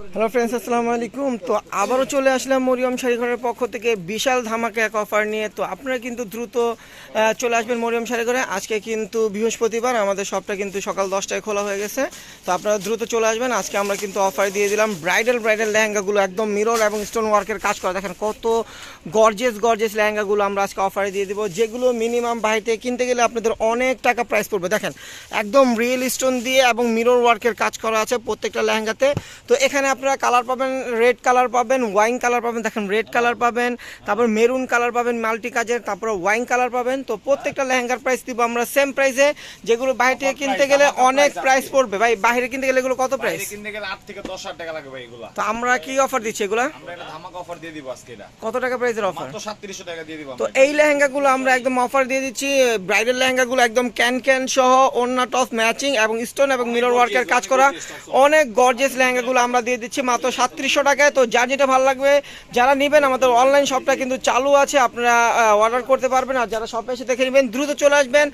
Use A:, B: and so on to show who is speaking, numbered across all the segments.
A: Hello friends আসসালামু আলাইকুম তো আবারও চলে আসলাম মরিয়ম শাড়িঘরের পক্ষ থেকে। বিশাল ধামাকা এক অফার নিয়ে। তো আপনারা কিন্তু দ্রুত চলে আসবেন মরিয়ম শাড়িঘরে আজকে কিন্তু বৃহস্পতিবার। আমাদের শপটা কিন্তু সকাল দশটায় খোলা হয়ে গেছে। তো আপনারা দ্রুত চলে আসবেন। আজকে আমরা কিন্তু অফার দিয়ে দিলাম ব্রাইডাল ব্রাইডাল লেহেঙ্গাগুলো। একদম মিরর এবং স্টোন ওয়ার্কের কাজ করা। দেখেন কত গর্জেস গর্জেস লেহেঙ্গাগুলো আমরা আজকে অফারে দিয়ে দিব। যেগুলো মিনিমাম বাইরে কিনতে গেলে আপনাদের অনেক টাকা প্রাইস পড়বে। দেখেন, একদম রিয়েল স্টোন দিয়ে এবং মিরর ওয়ার্কের কাজ করা আছে প্রত্যেকটা লেহেঙ্গাতে। তো এখানে আপনারা কালার পাবেন রেড কালার পাবেন ওয়াইন কালার পাবেন দেখেন রেড কালার পাবেন তারপর মেরুন কালার পাবেন মাল্টি কাজের তারপর ওয়াইন কালার পাবেন। তো প্রত্যেকটা লেহেঙ্গার প্রাইস দিব আমরা সেম প্রাইসে যেগুলো বাইরে থেকে কিনতে গেলে অনেক প্রাইস পড়বে। ভাই বাইরে কিনতে গেলে এগুলো কত প্রাইস
B: কিনতে গেলে আট থেকে দশ হাজার টাকা লাগবে এগুলা।
A: তো আমরা কি অফার দিচ্ছি এগুলো?
B: আমরা একটা ধামাকা অফার দিয়ে দিব আজকে এটা।
A: কত টাকা প্রাইসের অফার
B: মাত্র সাতত্রিশশো টাকা দিয়ে দিব
A: তো এই লেহেঙ্গাগুলো আমরা একদম অফার দিয়ে দিচ্ছি। ব্রাইডাল লেহেঙ্গাগুলো একদম ক্যান ক্যান সহ ওন্না টপ ম্যাচিং এবং স্টোন এবং মিরর ওয়ার্কের কাজ করা। অনেক গর্জেস লেহেঙ্গাগুলো আমরা দিয়ে দিচ্ছি মাত্র সাতত্রিশশো টাকায়। তো যার যেটা ভালো লাগবে, যারা নেবেন, আমাদের অনলাইন শপটা কিন্তু চালু আছে, আপনারা অর্ডার করতে পারবেন। আর যারা শপে এসে দেখে নেবেন, দ্রুত চলে আসবেন।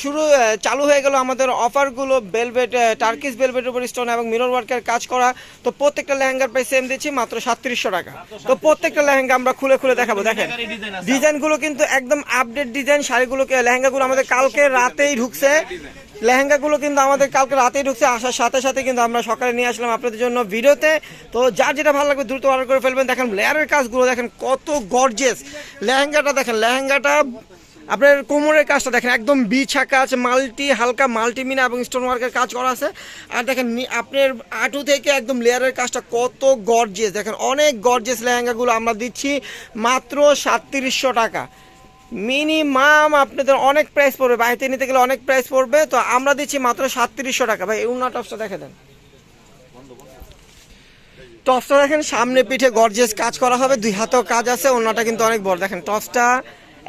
A: শুরু চালু হয়ে গেল আমাদের অফারগুলো বেলভেট টার্কিস বেলভেট উপর স্টোন এবং মিরর ওয়ার্কের কাজ করা। তো প্রত্যেকটা লেহেঙ্গার প্রাইস সেম দিচ্ছি, মাত্র সাতত্রিশশো টাকা। তো প্রত্যেকটা লেহেঙ্গা আমরা খুলে খুলে দেখাবো, দেখেন। ডিজাইনগুলো কিন্তু একদম আপডেট ডিজাইন শাড়িগুলোকে, লেহেঙ্গাগুলো আমাদের কালকে রাতেই ঢুকছে। লেহেঙ্গাগুলো কিন্তু আমাদের কালকে রাতেই ঢুকছে, আসার সাথে সাথে কিন্তু আমরা সকালে নিয়ে আসলাম আপনাদের জন্য ভিডিওতে। তো যার যেটা ভালো লাগবে দ্রুত অর্ডার করে ফেলবেন। দেখেন লেয়ারের কাজগুলো, দেখেন কত গর্জেস লেহেঙ্গাটা দেখেন, লেহেঙ্গাটা, আপনার কোমরের কাজটা দেখেন, একদম বি ছাকা আছে, মাল্টি, হালকা মাল্টি মিনা এবং স্টোন ওয়ার্কের কাজ করা আছে। আর দেখেন আপনার আটু থেকে একদম লেয়ারের কাজটা কত গর্জেস দেখেন অনেক গর্জেস লেহেঙ্গাগুলো আমরা দিচ্ছি, মাত্র সাতত্রিশশো টাকা। মিনিমাম আপনাদের অনেক প্রাইস পড়বে। বাড়িতে নিতে গেলে অনেক প্রাইস পড়বে। তো আমরা দিচ্ছি মাত্র সাতত্রিশশো টাকা। ভাই উন্না টপসটা দেখে দেন। টপসটা দেখেন, সামনে পিঠে গর্জেস কাজ করা হবে। দুই হাতেও কাজ আছে ওনাটা কিন্তু অনেক বড়। দেখেন টপসটা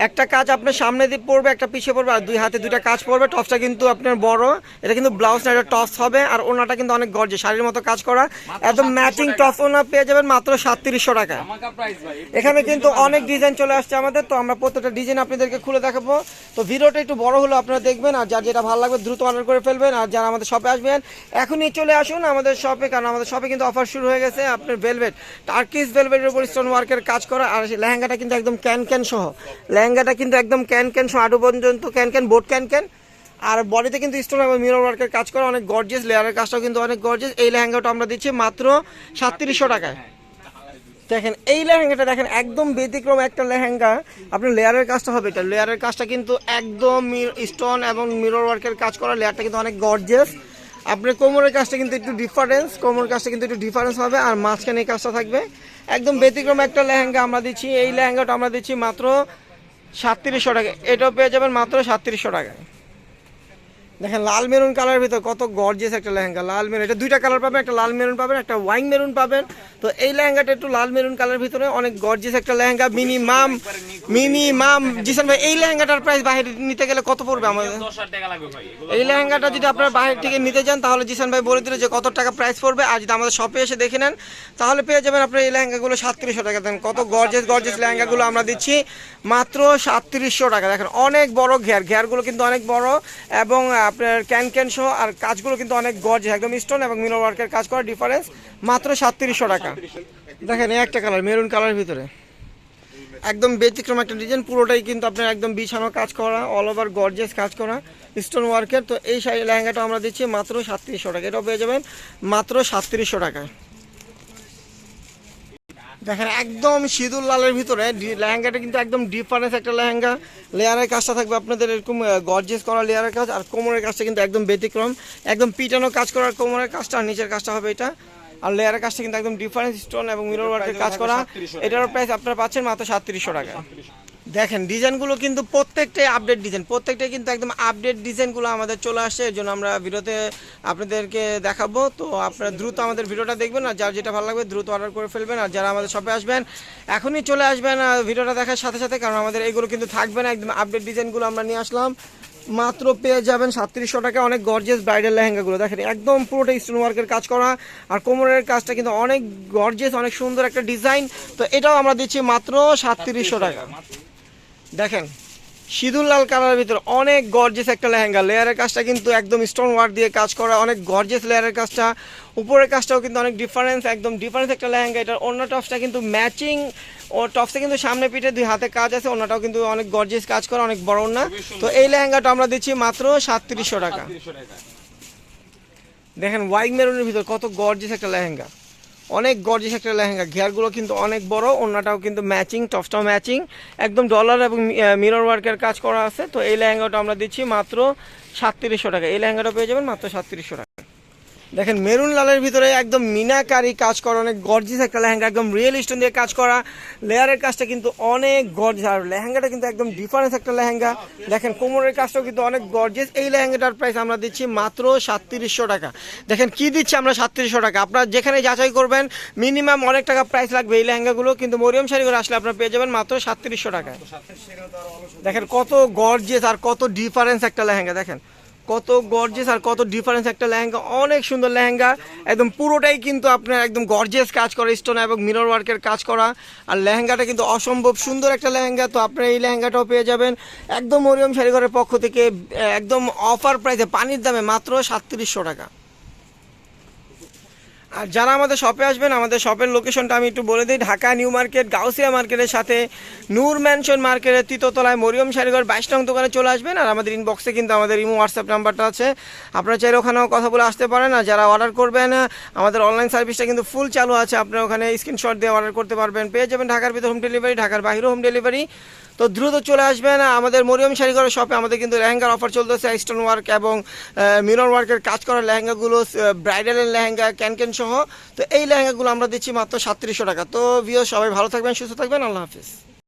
A: একটা কাজ আপনার সামনে দিয়ে পড়বে একটা পিছিয়ে পড়বে আর দুই হাতে দুইটা কাজ পড়বে। টপসটা কিন্তু আপনার বড়। এটা কিন্তু ব্লাউজ না এটা টপস হবে আর ওনাটা কিন্তু অনেক গর্জে শাড়ির মতো কাজ করা। একদম ম্যাচিং টপস ওনা পেয়ে যাবেন মাত্র সাতত্রিশশো টাকা। এখানে কিন্তু অনেক ডিজাইন চলে আসছে আমাদের তো আমরা প্রত্যেকটা ডিজাইন আপনাদেরকে খুলে দেখাবো। তো ভিডিওটা একটু বড় হলো আপনারা দেখবেন আর যার যেটা ভালো লাগবে দ্রুত অর্ডার করে ফেলবেন আর যারা আমাদের শপে আসবেন এখনই চলে আসুন আমাদের শপে কারণ আমাদের শপে কিন্তু অফার শুরু হয়ে গেছে আপনার ভেলভেট টার্কিস ভেলভেটের উপর স্টোন ওয়ার্কের কাজ করা আর লেহেঙ্গাটা কিন্তু একদম ক্যান ক্যান সহ। লেহেঙ্গাটা কিন্তু একদম ক্যান ক্যান আটু পর্যন্ত can can, boat can can. আর বডিতে কিন্তু স্টোন এবং মিরর ওয়ার্কের কাজ করা অনেক গর্জেস লেয়ারের কাজটাও কিন্তু অনেক গর্জেস এই লেহেঙ্গাটা আমরা দিচ্ছি মাত্র সাতত্রিশশো টাকায়। দেখেন, এই লেহেঙ্গাটা দেখেন, একদম ব্যতিক্রম একটা লেহেঙ্গা। আপনার লেয়ারের কাজটা হবে এটা। লেয়ারের কাজটা কিন্তু একদম স্টোন এবং মিরর ওয়ার্কের কাজ করা। লেয়ারটা কিন্তু অনেক গর্জেস আপনার কোমরের কাজটা কিন্তু একটু ডিফারেন্স কোমরের কাজটা কিন্তু একটু ডিফারেন্স হবে। আর মাঝখানে এই কাজটা থাকবে। একদম ব্যতিক্রম একটা লেহেঙ্গা আমরা দিচ্ছি। এই লেহেঙ্গাটা আমরা দিচ্ছি মাত্র সাতত্রিশশো টাকা। এটাও পেয়ে যাবেন মাত্র সাতত্রিশশো টাকায়। দেখেন লাল মেরুন কালার ভিতর কত গর্জিয়াস একটা লেহেঙ্গা। লাল মেরুন এটা দুইটা কালার পাবেন একটা লাল মেরুন পাবেন একটা ওয়াইন মেরুন পাবেন। তো এই লেহেঙ্গাটা একটু লাল মেরুন কালার ভিতরে অনেক গর্জিয়াস একটা লেহেঙ্গা মিনিমাম মিনিমাম জিসান ভাই এই লেহেঙ্গাটার প্রাইস বাইরে নিতে গেলে কত পড়বে আমাদের? এই লেহেঙ্গাটা যদি আপনারা বাইরে থেকে নিতে যান তাহলে জিসান ভাই বলে দিলে যে কত টাকা প্রাইস পড়বে আর যদি আমাদের শপে এসে দেখে নেন তাহলে পেয়ে যাবেন আপনার এই লেহেঙ্গাগুলো সাতত্রিশশো টাকা। দেন কত গর্জেস গর্জেস লেহেঙ্গাগুলো আমরা দিচ্ছি মাত্র সাতত্রিশশো টাকা। দেখেন অনেক বড় ঘের ঘেরগুলো কিন্তু অনেক বড় এবং আপনার ক্যান ক্যান সহ আর কাজগুলো কিন্তু অনেক গর্জ একদম স্টোন এবং মিরর ওয়ার্কের কাজ করা ডিফারেন্স মাত্র সাতত্রিশশো টাকা। দেখেন, এই একটা কালার মেরুন কালার ভিতরে। একদম ব্যতিক্রম একটা ডিজাইন পুরোটাই কিন্তু আপনার একদম বিছানো কাজ করা অল ওভার গর্জেস কাজ করা স্টোন ওয়ার্কের তো এই শাড়ি লেহেঙ্গাটা আমরা দিচ্ছি মাত্র সাতত্রিশশো টাকা। এটাও পেয়ে যাবেন মাত্র সাতত্রিশশো টাকায়। দেখেন, একদম সিঁদুর লালের ভিতরে লেহেঙ্গাটা কিন্তু একদম ডিফারেন্স একটা লেহেঙ্গা। লেয়ারের কাজটা থাকবে আপনাদের এরকম গর্জেস করা লেয়ারের কাজ, আর কোমরের কাজটা কিন্তু একদম ব্যতিক্রম। একদম পিটানো কাজ করার কোমরের কাজটা, আর নিচের কাজটা হবে এটা। আর লেয়ারের কাজটা কিন্তু একদম ডিফারেন্স স্টোন এবং মিরর ওয়ার্কের কাজ করা। এটার প্রাইস আপনারা পাচ্ছেন মাত্র সাতত্রিশশো টাকা। দেখেন, ডিজাইনগুলো কিন্তু প্রত্যেকটাই আপডেট ডিজাইন প্রত্যেকটাই কিন্তু একদম আপডেট ডিজাইনগুলো আমাদের চলে আসছে এর জন্য আমরা ভিডিওতে আপনাদেরকে দেখাবো। তো আপনারা দ্রুত আমাদের ভিডিওটা দেখবেন, আর যার যেটা ভালো লাগবে দ্রুত অর্ডার করে ফেলবেন, আর যারা আমাদের শপে আসবেন, এখনই চলে আসবেন ভিডিওটা দেখার সাথে সাথে, কারণ আমাদের এইগুলো কিন্তু থাকবে না, একদম আপডেট ডিজাইনগুলো আমরা নিয়ে আসলাম। মাত্র পেয়ে যাবেন সাতত্রিশশো টাকা, অনেক গর্জেস ব্রাইডাল লেহেঙ্গাগুলো। দেখেন, একদম পুরোটা স্টোন ওয়ার্কের কাজ করা, আর কোমরের কাজটা কিন্তু অনেক গর্জেস অনেক সুন্দর একটা ডিজাইন তো এটাও আমরা দিচ্ছি মাত্র সাতত্রিশশো টাকা। দেখেন সিঁদুর লাল কালারের ভিতরে অনেক গর্জেস একটা লেহেঙ্গা। লেয়ারের কাজটা কিন্তু একদম স্টোন ওয়ার্ক দিয়ে কাজ করা অনেক গর্জেস লেয়ারের কাজটা। উপরের কাজটাও কিন্তু অনেক ডিফারেন্স একদম ডিফারেন্স একটা লেহেঙ্গা। এটার অন্য টপসটা কিন্তু ম্যাচিং ও টপসে কিন্তু সামনে পিঠে দুই হাতে কাজ আছে অন্যটাও কিন্তু অনেক গর্জেস কাজ করা অনেক বড় না তো এই লেহেঙ্গাটা আমরা দিচ্ছি মাত্র সাতত্রিশশো টাকা। দেখেন হোয়াইট মেরুনের ভিতর কত গর্জেস একটা লেহেঙ্গা। অনেক গর্জিস একটা লেহেঙ্গা। ঘেয়ারগুলো কিন্তু অনেক বড় অন্যটাও কিন্তু ম্যাচিং টপটাও ম্যাচিং একদম ডলার এবং মিরর ওয়ার্কের কাজ করা আছে। তো এই লেহেঙ্গাটা আমরা দিচ্ছি মাত্র সাতত্রিশশো টাকা। এই লেহেঙ্গাটা পেয়ে যাবেন মাত্র সাতত্রিশশো টাকা। দেখেন, মেরুন লালের ভিতরে একদম মিনাকারি কাজ করা, অনেক গর্জিস একটা লেহেঙ্গা, একদম রিয়েল স্টোন দিয়ে কাজ করা। লেয়ারের কাজটা কিন্তু অনেক গর্জিস আর লেহেঙ্গাটা কিন্তু একদম ডিফারেন্স একটা লেহেঙ্গা। দেখেন, কোমরের কাজটাও কিন্তু অনেক গর্জিস এই লেহেঙ্গাটার প্রাইস আমরা দিচ্ছি মাত্র সাতত্রিশশো টাকা। দেখেন, কি দিচ্ছি আমরা সাতত্রিশশো টাকা? আপনার যেখানে যাচাই করবেন মিনিমাম অনেক টাকা প্রাইস লাগবে এই লেহেঙ্গাগুলো, কিন্তু মরিয়ম শাড়িগুলো আসলে আপনারা পেয়ে যাবেন মাত্র সাতত্রিশশো টাকায়। দেখেন, কত গর্জিয়াস আর কত ডিফারেন্স একটা লেহেঙ্গা, দেখেন। কত গর্জেস আর কত ডিফারেন্স একটা লেহেঙ্গা, অনেক সুন্দর লেহেঙ্গা। একদম পুরোটাই কিন্তু আপনার একদম গর্জেস কাজ করা স্টোন এবং মিরর ওয়ার্কের কাজ করা। আর লেহেঙ্গাটা কিন্তু অসম্ভব সুন্দর একটা লেহেঙ্গা, তো আপনারা এই লেহেঙ্গাটাও পেয়ে যাবেন। একদম মরিয়ম শাড়িঘরের পক্ষ থেকে, একদম অফার প্রাইসে পানির দামে মাত্র সাতত্রিশশো টাকা। আর যারা আমাদের শপে আসবেন, আমাদের শপের লোকেশনটা আমি একটু বলে দিই। ঢাকা নিউ মার্কেট, গাউসিয়া মার্কেটের সাথে নূর ম্যানশন মার্কেটের তৃতীয়তলায় মরিয়ম শাড়িঘর বাইশ নং দোকানে চলে আসবেন। আর আমাদের ইনবক্সে কিন্তু আমাদের ইমো হোয়াটসঅ্যাপ নাম্বারটা আছে। আপনারা চাইলে ওখানেও কথা বলে আসতে পারেন। আর যারা অর্ডার করবেন, আমাদের অনলাইন সার্ভিসটা কিন্তু ফুল চালু আছে। আপনারা ওখানে স্ক্রিনশট দিয়ে অর্ডার করতে পারবেন। পেয়ে যাবেন ঢাকার ভিতর হোম ডেলিভারি ঢাকার বাইরেও হোম ডেলিভারি তো দ্রুত চলে আসবেন আমাদের মরিয়ম শাড়িঘরের শপে আমাদের কিন্তু লেহেঙ্গার অফার চলতেছে স্টোন ওয়ার্ক এবং মিরর ওয়ার্কের কাজ করা লেহেঙ্গাগুলো ব্রাইডালের লেহেঙ্গা ক্যান ক্যান সহ। তো এই লেহেঙ্গাগুলো আমরা দিচ্ছি মাত্র সাতত্রিশশো টাকা। তো ভিও সবাই ভালো থাকবেন, সুস্থ থাকবেন, আল্লাহ হাফিজ।